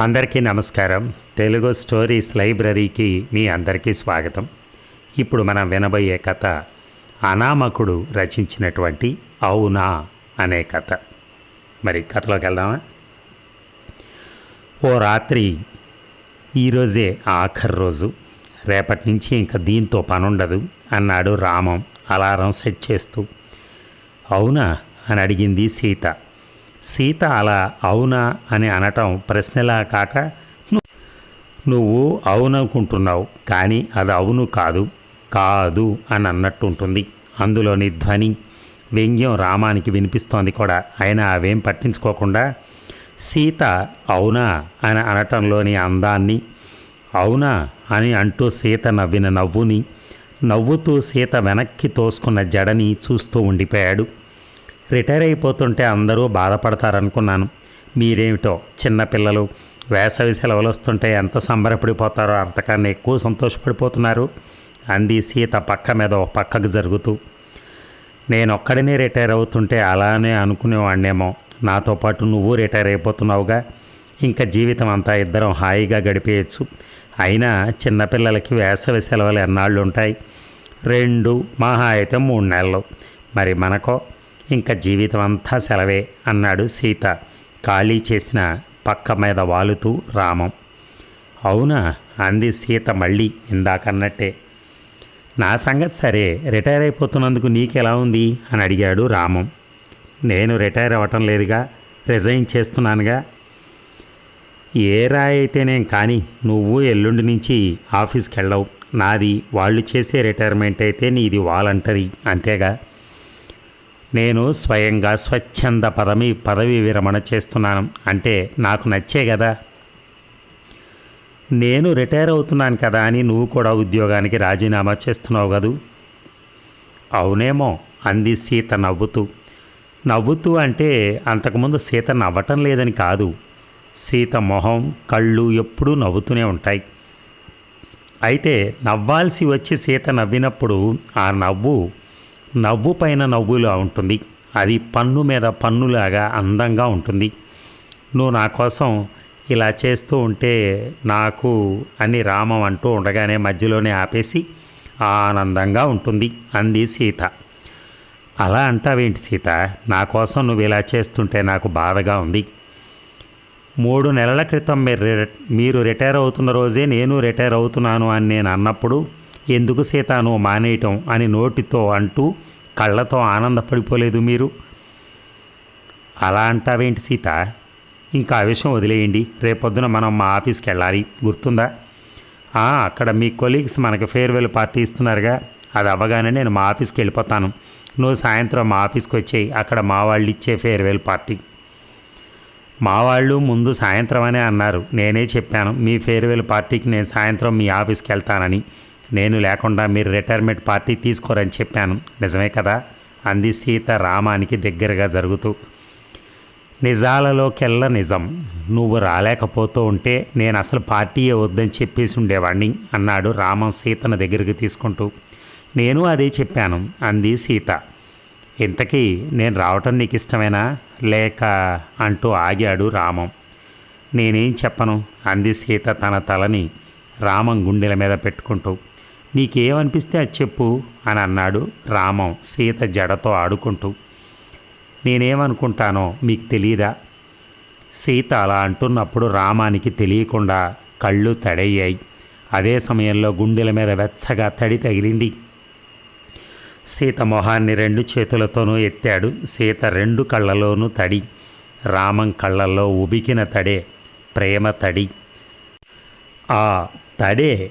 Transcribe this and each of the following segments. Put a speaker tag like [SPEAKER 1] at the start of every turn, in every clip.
[SPEAKER 1] అందరికీ నమస్కారం. తెలుగు స్టోరీస్ లైబ్రరీకి మీ అందరికీ స్వాగతం. ఇప్పుడు మనం వినబోయే కథ అనామకుడు రచించినటువంటి అవునా అనే కథ. మరి కథలోకి వెళ్దామా? ఓ రాత్రి ఈరోజే ఆఖరి రోజు. రేపటి నుంచి ఇంకా దీంతో పనుండదు అన్నాడు రామం అలారం సెట్ చేస్తూ. అవునా అని అడిగింది సీత. సీత అలా అవునా అని అనటం ప్రశ్నలా కాక నువ్వు అవుననుకుంటున్నావు కానీ అది అవును కాదు కాదు అని అన్నట్టు ఉంటుంది అందులోని ధ్వని వ్యంగ్యం రామానికి వినిపిస్తోంది కూడా. అయినా అవేం పట్టించుకోకుండా సీత అవునా అని అనటంలోని అందాన్ని అవునా అని అంటూ సీత నవ్విన నవ్వుని నవ్వుతూ సీత వెనక్కి తోసుకున్న జడని చూస్తూ ఉండిపోయాడు. రిటైర్ అయిపోతుంటే అందరూ బాధపడతారనుకున్నాను. మీరేమిటో చిన్నపిల్లలు వేసవి సెలవులు వస్తుంటే ఎంత సంబరపడిపోతారో అంతకన్నా ఎక్కువ సంతోషపడిపోతున్నారు. అంది సీత పక్క మీద ఒక పక్కకు జరుగుతూ. నేను ఒక్కడినే రిటైర్ అవుతుంటే అలానే అనుకునేవాడినేమో నాతో పాటు నువ్వు రిటైర్ అయిపోతున్నావుగా. ఇంకా జీవితం అంతా ఇద్దరం హాయిగా గడిపేయచ్చు. అయినా చిన్నపిల్లలకి వేసవి సెలవులు ఎన్నాళ్ళు ఉంటాయి రెండు మహా అయితే మూడు నెలలు. మరి మనకో ఇంకా జీవితం అంతా సెలవే అన్నాడు సీత. ఖాళీ చేసిన పక్క మీద వాలుతూ రామం. అవునా? అంది సీత మళ్ళీ ఇందాకన్నట్టే. నా సంగతి సరే రిటైర్ అయిపోతున్నందుకు నీకెలా ఉంది? అని అడిగాడు రామం. నేను రిటైర్ అవ్వటం లేదుగా రిజైన్ చేస్తున్నానుగా. ఏ రాయి అయితేనేం కానీ నువ్వు ఎల్లుండి నుంచి ఆఫీస్కి వెళ్ళవు నాది వాళ్ళు చేసే రిటైర్మెంట్ అయితే నీది వాలంటరీ అంతేగా? నేను స్వయంగా స్వచ్ఛంద పదవి పదవి విరమణ చేస్తున్నాను. అంటే నాకు నచ్చే కదా? నేను రిటైర్ అవుతున్నాను కదా అని నువ్వు కూడా ఉద్యోగానికి రాజీనామా చేస్తున్నావు కదూ? అవునేమో అంది సీత నవ్వుతూ. నవ్వుతూ అంటే అంతకుముందు సీత నవ్వటం లేదని కాదు. సీత మొహం కళ్ళు ఎప్పుడూ నవ్వుతూనే ఉంటాయి. అయితే నవ్వాల్సి వచ్చి సీత నవ్వినప్పుడు ఆ నవ్వు నవ్వు పైన నవ్వులా ఉంటుంది. అది పన్ను మీద పన్నులాగా అందంగా ఉంటుంది. నువ్వు నా కోసం ఇలా చేస్తూ ఉంటే నాకు అని రామం అంటూ ఉండగానే మధ్యలోనే ఆపేసి ఆనందంగా ఉంటుంది. అంది సీత. అలా అంటావేంటి సీత? నా కోసం నువ్వు ఇలా చేస్తుంటే నాకు బాధగా ఉంది. మూడు నెలల క్రితం మీరు మీరు రిటైర్ అవుతున్న రోజే నేను రిటైర్ అవుతున్నాను అని నేను అన్నప్పుడు ఎందుకు సీతాను మానేయటం అని నోటితో అంటూ కళ్ళతో ఆనందపడిపోలేదు మీరు? అలా అంటావేంటి సీత? ఇంకా ఆ విషయం వదిలేయండి. రేపొద్దున మనం మా ఆఫీస్కి వెళ్ళాలి. గుర్తుందా? అక్కడ మీ కొలీగ్స్ మనకి ఫేర్వెల్ పార్టీ ఇస్తున్నారుగా. అది అవ్వగానే నేను మా ఆఫీస్కి వెళ్ళిపోతాను. నువ్వు సాయంత్రం మా ఆఫీస్కి వచ్చేయి. అక్కడ మా వాళ్ళు ఇచ్చే ఫేర్వెల్ పార్టీ. మా వాళ్ళు ముందు సాయంత్రం అనే అన్నారు. నేనే చెప్పాను మీ ఫేర్వెల్ పార్టీకి నేను సాయంత్రం మీ ఆఫీస్కి వెళ్తానని. నేను లేకుండా మీరు రిటైర్మెంట్ పార్టీ తీసుకోరని చెప్పాను. నిజమే కదా? అంది సీత రామానికి దగ్గరగా జరుగుతూ. నిజాలలోకెల్లా నిజం. నువ్వు రాలేకపోతూ ఉంటే నేను అసలు పార్టీయే వద్దని చెప్పేసి ఉండేవాణ్ణి అన్నాడు రామం సీతను దగ్గరికి తీసుకుంటూ. నేను అదే చెప్పాను అంది సీత. ఇంతకీ నేను రావటం నీకు ఇష్టమేనా? లేక అంటూ ఆగాడు రామం. నేనేం చెప్పను? అంది సీత తన తలని రామం గుండెల మీద పెట్టుకుంటూ. నీకేమనిపిస్తే అది చెప్పు అని అన్నాడు రామం సీత జడతో ఆడుకుంటూ. నేనేమనుకుంటానో మీకు తెలియదా సీత అలా అంటున్నప్పుడు రామానికి తెలియకుండా కళ్ళు తడయ్యాయి. అదే సమయంలో గుండెల మీద వెచ్చగా తడి తగిలింది. సీత మొహాన్ని రెండు చేతులతోనూ ఎత్తాడు. సీత రెండు కళ్ళలోనూ తడి. రామం కళ్ళల్లో ఉబికిన తడే. ప్రేమ తడి. ఆ తడే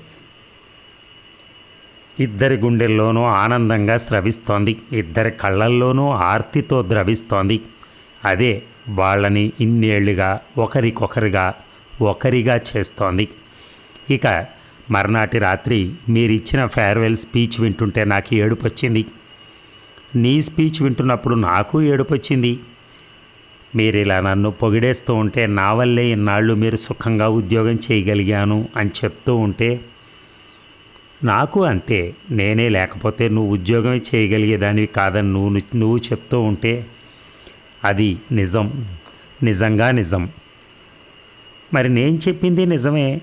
[SPEAKER 1] ఇద్దరి గుండెల్లోనూ ఆనందంగా స్రవిస్తోంది. ఇద్దరి కళ్ళల్లోనూ ఆర్తితో ద్రవిస్తోంది. అదే వాళ్ళని ఇన్నేళ్ళుగా ఒకరికొకరిగా ఒకరిగా చేస్తోంది. ఇక మర్నాటి రాత్రి మీరిచ్చిన ఫేర్వెల్ స్పీచ్ వింటుంటే నాకు ఏడుపు వచ్చింది నీ స్పీచ్ వింటున్నప్పుడు నాకు ఏడుపొచ్చింది. మీరు ఇలా నన్ను పొగిడేస్తూ ఉంటే నా వల్లే ఇన్నాళ్ళు మీరు సుఖంగా ఉద్యోగం చేయగలిగాను అని చెప్తూ ఉంటే నాకు అంతే నేనే లేకపోతే నువ్వు ఉద్యోగమే చేయగలిగేదానివి కాదని నువ్వు నువ్వు చెప్తూ ఉంటే అది నిజం నిజంగా నిజం. మరి నేను చెప్పింది నిజమే.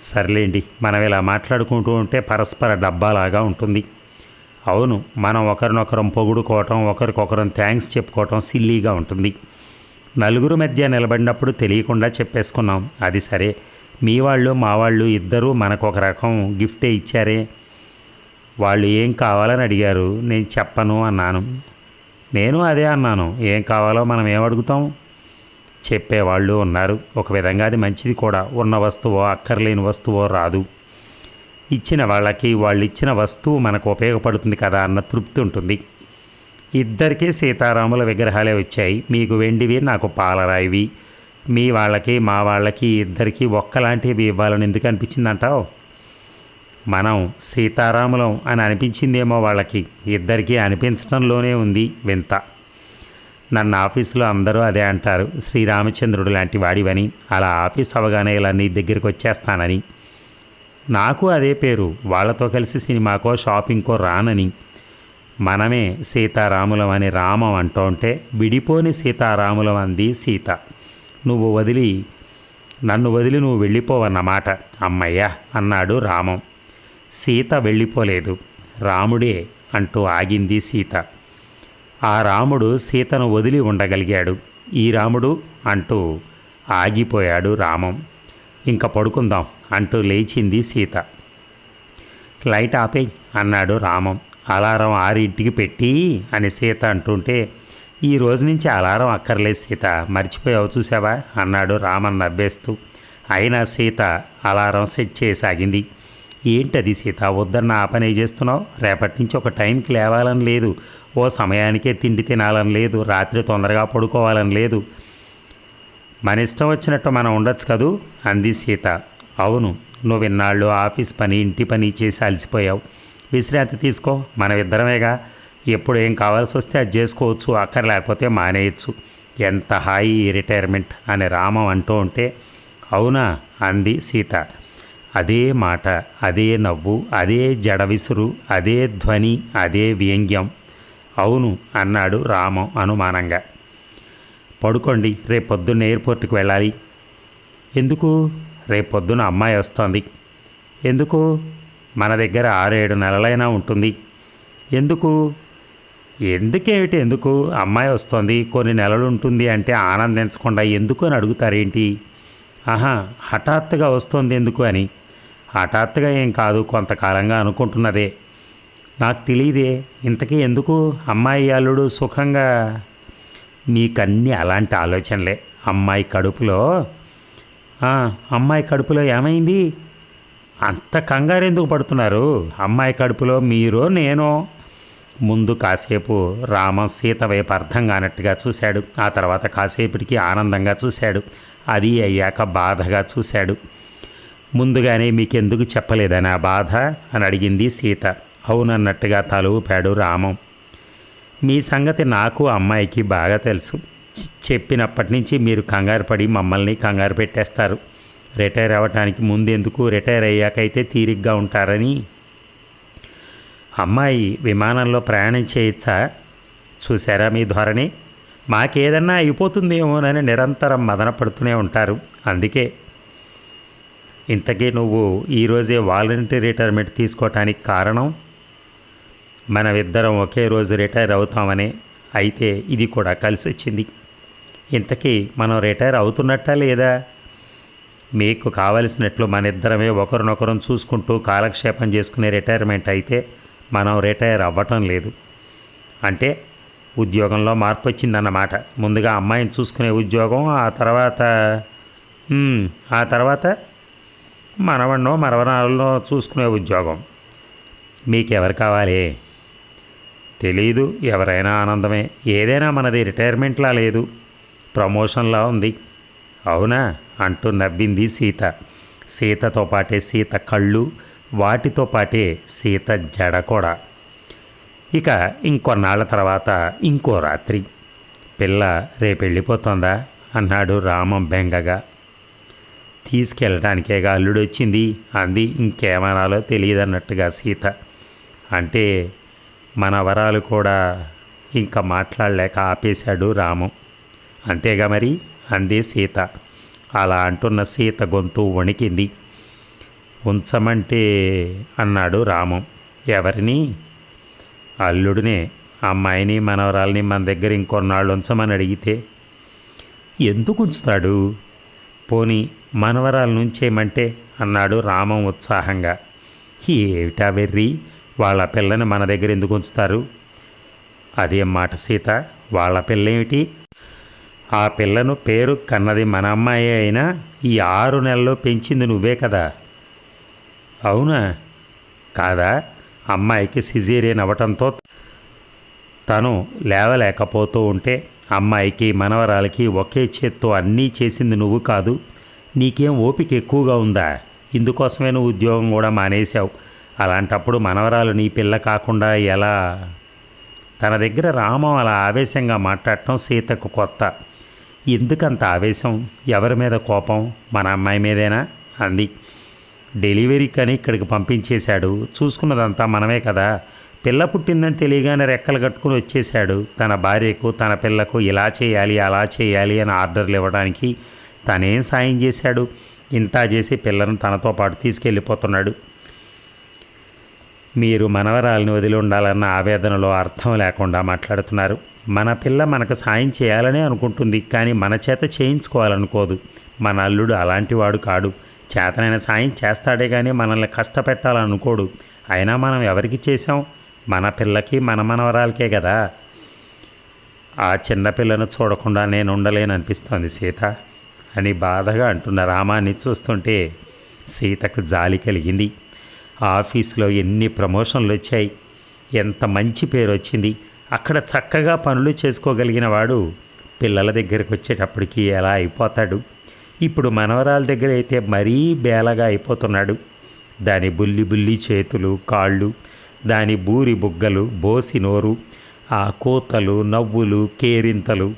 [SPEAKER 1] సర్లేండి మనం ఇలా మాట్లాడుకుంటూ ఉంటే పరస్పర డబ్బాలాగా ఉంటుంది. అవును మనం ఒకరినొకరం పొగుడుకోవటం ఒకరికొకరం థ్యాంక్స్ చెప్పుకోవటం సిల్లీగా ఉంటుంది. నలుగురు మధ్య నిలబడినప్పుడు తెలియకుండా చెప్పేసుకున్నాం అది సరే. మీ వాళ్ళు మా వాళ్ళు ఇద్దరూ మనకు ఒక రకం గిఫ్టే ఇచ్చారే. వాళ్ళు ఏం కావాలని అడిగారు. నేను చెప్పను అన్నాను. నేను అదే అన్నాను. ఏం కావాలో మనం ఏమడుగుతాం చెప్పేవాళ్ళు ఉన్నారు. ఒక విధంగా అది మంచిది కూడా. ఉన్న వస్తువో అక్కర్లేని వస్తువో రాదు. ఇచ్చిన వాళ్ళకి వాళ్ళు ఇచ్చిన వస్తువు మనకు ఉపయోగపడుతుంది కదా అన్న తృప్తి ఉంటుంది. ఇద్దరికీ సీతారాముల విగ్రహాలే వచ్చాయి. మీకు వెండివి నాకు పాలరాయివి. మీ వాళ్ళకి మా వాళ్ళకి ఇద్దరికి ఒక్కలాంటివి ఇవ్వాలని ఎందుకు అనిపించిందంటావు? మనం సీతారాములం అని అనిపించిందేమో వాళ్ళకి. ఇద్దరికీ అనిపించడంలోనే ఉంది వింత. నన్ను ఆఫీసులో అందరూ అదే అంటారు. శ్రీరామచంద్రుడు లాంటి వాడివని. అలా ఆఫీస్ అవగానే ఇలా నీ దగ్గరికి వచ్చేస్తానని. నాకు అదే పేరు. వాళ్ళతో కలిసి సినిమాకో షాపింగ్కో రానని. మనమే సీతారాములం అని రామం ఉంటే విడిపోని సీతారాములం అంది సీత. నువ్వు వదిలి నన్ను వదిలి నువ్వు వెళ్ళిపోవన్నమాట అమ్మయ్య అన్నాడు రామం. సీత వెళ్ళిపోలేదు. రాముడే అంటూ ఆగింది సీత. ఆ రాముడు సీతను వదిలి ఉండగలిగాడు. ఈ రాముడు అంటూ ఆగిపోయాడు రామం. ఇంకా పడుకుందాం అంటూ లేచింది సీత. లైట్ ఆపేయ్ అన్నాడు రామం. అలారం ఆరింటికి పెట్టి అని సీత అంటుంటే ఈ రోజు నుంచి అలారం అక్కర్లేదు సీత. మర్చిపోయావు చూసావా? అన్నాడు రామన్ నవ్వేస్తూ. అయినా సీత అలారం సెట్ చేయసాగింది. ఏంటది సీత? వద్దన్న ఆ పని చేస్తున్నావు? రేపటి నుంచి ఒక టైంకి లేవాలని లేదు. ఓ సమయానికే తిండి తినాలని లేదు. రాత్రి తొందరగా పడుకోవాలని లేదు. మన ఇష్టం వచ్చినట్టు మనం ఉండొచ్చు కదూ? అంది సీత. అవును నువ్వు ఇన్నాళ్ళు ఆఫీస్ పని ఇంటి పని చేసి అలసిపోయావు. విశ్రాంతి తీసుకో. మనమిద్దరమేగా ఎప్పుడు ఏం కావాల్సి వస్తే అది చేసుకోవచ్చు అక్కర లేకపోతే మానేయచ్చు. ఎంత హాయి ఈ రిటైర్మెంట్ అని రామం అంటూ ఉంటే అవునా? అంది సీత. అదే మాట అదే నవ్వు అదే జడ విసురు అదే ధ్వని అదే వ్యంగ్యం. అవును అన్నాడు రామం అనుమానంగా. పడుకోండి రేపొద్దున్న ఎయిర్పోర్ట్కి వెళ్ళాలి. ఎందుకు? రేపొద్దున అమ్మాయి వస్తోంది. ఎందుకు? మన దగ్గర ఆరేడు నెలలైనా ఉంటుంది. ఎందుకు? ఎందుకేమిటి ఎందుకు? అమ్మాయి వస్తోంది కొన్ని నెలలు ఉంటుంది అంటే ఆనందించకుండా ఎందుకు అని అడుగుతారేంటి? ఆహా హఠాత్తుగా వస్తోంది ఎందుకు అని. హఠాత్తుగా ఏం కాదు కొంతకాలంగా అనుకుంటున్నదే. నాకు తెలియదే ఇంతకీ ఎందుకు? అమ్మాయి అల్లుడు సుఖంగా? మీకన్నీ అలాంటి ఆలోచనలే. అమ్మాయి కడుపులో? అమ్మాయి కడుపులో ఏమైంది? అంత కంగారు ఎందుకు పడుతున్నారు? అమ్మాయి కడుపులో మీరో నేనో? ముందు కాసేపు రామ సీత వైపు అర్థం కానట్టుగా చూశాడు. ఆ తర్వాత కాసేపటికి ఆనందంగా చూశాడు. అది అయ్యాక బాధగా చూశాడు. ముందుగానే మీకెందుకు చెప్పలేదని ఆ బాధ? అని అడిగింది సీత. అవునన్నట్టుగా తలూపాడు రామం. మీ సంగతి నాకు అమ్మాయికి బాగా తెలుసు. చెప్పినప్పటి నుంచి మీరు కంగారు పడి మమ్మల్ని కంగారు పెట్టేస్తారు. రిటైర్ అవ్వటానికి ముందెందుకు? రిటైర్ అయ్యాకైతే తీరిగ్గా ఉంటారని అమ్మాయి విమానంలో ప్రయాణం చేయొచ్చా? చూసారా మీ ధోరణి? మాకేదన్నా అయిపోతుందేమోనని నిరంతరం మదన పడుతూనే ఉంటారు. అందుకే. ఇంతకీ నువ్వు ఈరోజే వాలంటరీ రిటైర్మెంట్ తీసుకోవటానికి కారణం? మనమిద్దరం ఒకే రోజు రిటైర్ అవుతామని. అయితే ఇది కూడా కలిసి వచ్చింది ఇంతకీ మనం రిటైర్ అవుతున్నట్టా లేదా? మీకు కావలసినట్లు మన ఇద్దరమే ఒకరినొకరం చూసుకుంటూ కాలక్షేపం చేసుకునే రిటైర్మెంట్ అయితే మనం రిటైర్ అవ్వటం లేదు. అంటే ఉద్యోగంలో మార్పు వచ్చిందన్నమాట. ముందుగా అమ్మాయిని చూసుకునే ఉద్యోగం ఆ తర్వాత ఆ తర్వాత మనవన్నో మరవనాలలో చూసుకునే ఉద్యోగం. మీకెవరు కావాలి? తెలీదు ఎవరైనా ఆనందమే. ఏదైనా మనది రిటైర్మెంట్లా లేదు. ప్రమోషన్లా ఉంది. అవునా? అంటూ నవ్వింది సీత. సీతతో పాటే సీత కళ్ళు వాటితో పాటే సీత జడ కూడా. ఇక ఇంకొన్నాళ్ళ తర్వాత ఇంకో రాత్రి. పిల్ల రేపెళ్ళిపోతుందా? అన్నాడు రామం బెంగగా. తీసుకెళ్ళడానికేగా అల్లుడు వచ్చింది అంది ఇంకేమనాలో తెలియదన్నట్టుగా సీత. అంటే మన వరాలు కూడా ఇంకా మాట్లాడలేక ఆపేశాడు రామం. అంతేగా మరి? అంది సీత. అలా అంటున్న సీత గొంతు వణికింది. ఉంచమంటే అన్నాడు రామం. ఎవరిని? అల్లుడినే. అమ్మాయిని మనవరాల్ని మన దగ్గర ఇంకొన్నాళ్ళు ఉంచమని అడిగితే ఎందుకు ఉంచుతాడు? పోని మనవరాల నుంచేమంటే అన్నాడు రామం ఉత్సాహంగా. ఏమిటా వెర్రి? వాళ్ళ పిల్లని మన దగ్గర ఎందుకు ఉంచుతారు? అదేం మాట సీత. వాళ్ళ పిల్లేమిటి? ఆ పిల్లను పేరు కన్నది మన అమ్మాయి అయినా ఈ ఆరు నెలల్లో పెంచింది నువ్వే కదా. అవునా? కాదా? అమ్మాయికి సిజేరియన్ అవ్వటంతో తను లేవలేకపోతూ ఉంటే అమ్మాయికి మనవరాలకి ఒకే చేత్తో అన్నీ చేసింది నువ్వు కాదు. నీకేం ఓపిక ఎక్కువగా ఉందా? ఇందుకోసమే నువ్వు ఉద్యోగం కూడా మానేశావు. అలాంటప్పుడు మనవరాలు నీ పిల్ల కాకుండా ఎలా? తన దగ్గర రామం అలా ఆవేశంగా మాట్లాడటం సీతకు కొత్త. ఎందుకంత ఆవేశం? ఎవరి మీద కోపం? మన అమ్మాయి మీదేనా? అంది. డెలివరీకని ఇక్కడికి పంపించేశాడు. చూసుకున్నదంతా మనమే కదా. పిల్ల పుట్టిందని తెలియగానే రెక్కలు కట్టుకుని వచ్చేశాడు. తన భార్యకు తన పిల్లకు ఇలా చేయాలి అలా చేయాలి అని ఆర్డర్లు ఇవ్వడానికి తనేం సాయం చేశాడు? ఇంత చేసి పిల్లను తనతో పాటు తీసుకెళ్ళిపోతున్నాడు. మీరు మనవరాలను వదిలి ఉండాలన్న ఆవేదనలో అర్థం లేకుండా మాట్లాడుతున్నారు. మన పిల్ల మనకు సాయం చేయాలనే అనుకుంటుంది కానీ మన చేత చేయించుకోవాలనుకోదు. మన అల్లుడు అలాంటివాడు కాడు. చేతనైన సాయం చేస్తాడే కానీ మనల్ని కష్టపెట్టాలనుకోడు. అయినా మనం ఎవరికి చేసాం మన పిల్లకి మన మనవరాలకే కదా ఆ చిన్నపిల్లను చూడకుండా నేను ఉండలేననిపిస్తోంది సీత. అని బాధగా అంటున్న రామాన్ని చూస్తుంటే సీతకు జాలి కలిగింది. ఆఫీస్లో ఎన్ని ప్రమోషన్లు వచ్చాయి? ఎంత మంచి పేరు వచ్చింది? అక్కడ చక్కగా పనులు చేసుకోగలిగిన వాడు పిల్లల దగ్గరికి వచ్చేటప్పటికి ఎలా అయిపోతాడు? ఇప్పుడు మనవరాల దగ్గర అయితే మరీ బేలగా అయిపోతున్నాడు. దాని బుల్లి బుల్లి చేతులు కాళ్ళు దాని బూరి బుగ్గలు బోసి నోరు ఆ కూతలు నవ్వులు కేరింతలు.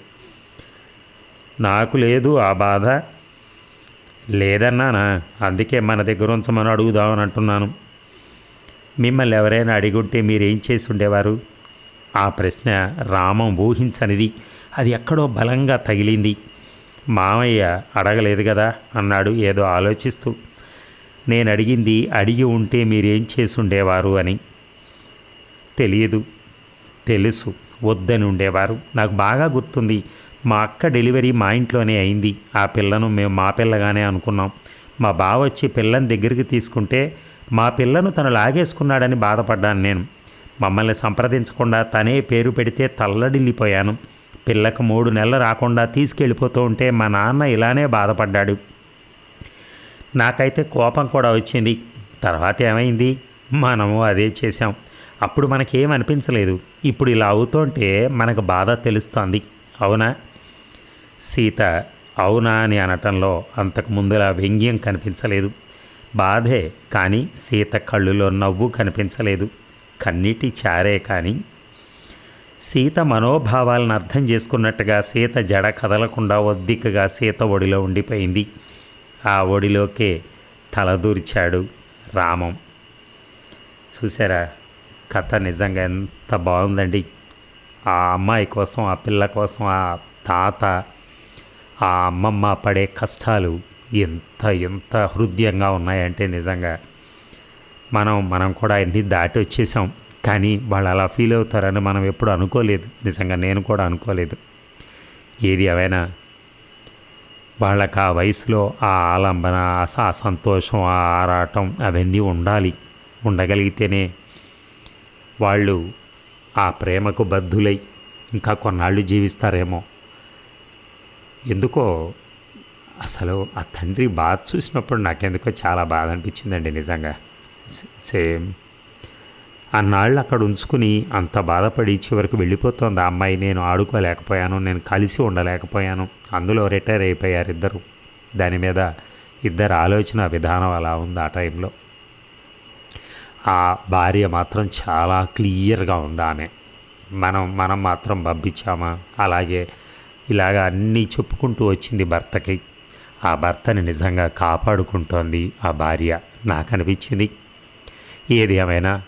[SPEAKER 1] నాకు లేదు ఆ బాధ. లేదన్నానా అందుకే మన దగ్గర ఉంచమని అడుగుదామని అంటున్నాను. మిమ్మల్ని ఎవరైనా అడిగుంటే మీరేం చేసి ఉండేవారు ఆ ప్రశ్న రామం ఊహించనిది. అది ఎక్కడో బలంగా తగిలింది. మామయ్య అడగలేదు కదా అన్నాడు ఏదో ఆలోచిస్తూ. నేను అడిగింది అడిగి ఉంటే మీరేం చేసుండేవారు అని. తెలియదు తెలుసు వద్దని ఉండేవారు. నాకు బాగా గుర్తుంది మా అక్క డెలివరీ మా ఇంట్లోనే అయింది. ఆ పిల్లను మేము మా పిల్లగానే అనుకున్నాం. మా బావ వచ్చి పిల్లని దగ్గరికి తీసుకుంటే మా పిల్లను తను లాగేసుకున్నాడని బాధపడ్డాను నేను. మమ్మల్ని సంప్రదించకుండా తనే పేరు పెడితే తల్లడిల్లిపోయాను. పిల్లకు మూడు నెలలు రాకుండా తీసుకెళ్ళిపోతూ ఉంటే మా నాన్న ఇలానే బాధపడ్డాడు. నాకైతే కోపం కూడా వచ్చింది. తర్వాత ఏమైంది? మనము అదే చేసాం అప్పుడు మనకేం అనిపించలేదు. ఇప్పుడు ఇలా అవుతుంటే మనకు బాధ తెలుస్తోంది. అవునా? సీత అవునా అని అనటంలో అంతకు ముందులా వ్యంగ్యం కనిపించలేదు. బాధే కానీ సీత కళ్ళులో నవ్వు కనిపించలేదు. కన్నీటి చారే కానీ సీత మనోభావాలను అర్థం చేసుకున్నట్టుగా సీత జడ కదలకుండా ఒద్దికగా సీత ఒడిలో ఉండిపోయింది. ఆ ఒడిలోకే తలదూర్చాడు రామం. చూసారా కథ నిజంగా ఎంత బాగుందండి. ఆ అమ్మాయి కోసం ఆ పిల్ల కోసం ఆ తాత ఆ అమ్మమ్మ పడే కష్టాలు ఎంత ఎంత హృదయంగా ఉన్నాయంటే నిజంగా మనం మనం కూడా అన్నీ దాటి వచ్చేసాం. కానీ వాళ్ళు అలా ఫీల్ అవుతారని మనం ఎప్పుడు అనుకోలేదు. నిజంగా నేను కూడా అనుకోలేదు. ఏది ఏమైనా వాళ్ళకి ఆ వయసులో ఆ ఆలంబన ఆ సంతోషం ఆ ఆరాటం అవన్నీ ఉండాలి. ఉండగలిగితేనే వాళ్ళు ఆ ప్రేమకు బద్ధులై ఇంకా కొన్నాళ్ళు జీవిస్తారేమో. ఎందుకో అసలు ఆ తండ్రి బాధ చూసినప్పుడు నాకెందుకో చాలా బాధ అనిపించిందండి నిజంగా. సేమ్. అన్నాళ్ళు అక్కడ ఉంచుకుని అంత బాధపడి చివరికి వెళ్ళిపోతుంది ఆ అమ్మాయి. నేను ఆడుకోలేకపోయాను నేను కలిసి ఉండలేకపోయాను. అందులో రిటైర్ అయిపోయారు ఇద్దరు. దాని మీద ఇద్దరు ఆలోచన విధానం అలా ఉంది ఆ టైంలో. ఆ భార్య మాత్రం చాలా క్లియర్గా ఉంది ఆమె. మనం మనం మాత్రం పంపించామా అలాగే ఇలాగ అన్నీ చెప్పుకుంటూ వచ్చింది భర్తకి. ఆ భర్తని నిజంగా కాపాడుకుంటోంది ఆ భార్య. నాకు అనిపించింది. ఏది ఏమైనా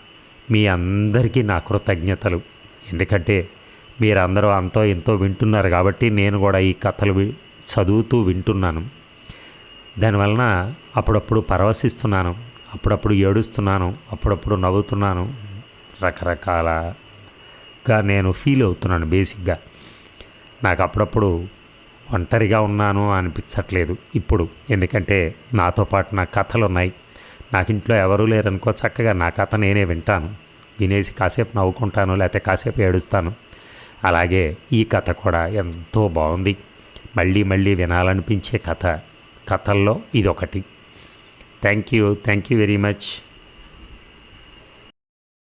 [SPEAKER 1] మీ అందరికీ నా కృతజ్ఞతలు. ఎందుకంటే మీరందరూ అంతో ఎంతో వింటున్నారు కాబట్టి నేను కూడా ఈ కథలు చదువుతూ వింటున్నాను. దానివలన అప్పుడప్పుడు పరవశిస్తున్నాను అప్పుడప్పుడు ఏడుస్తున్నాను అప్పుడప్పుడు నవ్వుతున్నాను. రకరకాలగా నేను ఫీల్ అవుతున్నాను బేసిక్గా నాకు అప్పుడప్పుడు ఒంటరిగా ఉన్నాను అనిపించట్లేదు ఇప్పుడు. ఎందుకంటే నాతో పాటు నా కథలు ఉన్నాయి నాకు ఇంట్లో ఎవరూ లేరనుకో చక్కగా నా కథ నేనే వింటాను. వినేసి కాసేపు నవ్వుకుంటాను లేకపోతే కాసేపు ఏడుస్తాను. అలాగే ఈ కథ కూడా ఎంతో బాగుంది మళ్ళీ మళ్ళీ వినాలనిపించే కథ. కథల్లో ఇదొకటి. Thank you. Thank you very much.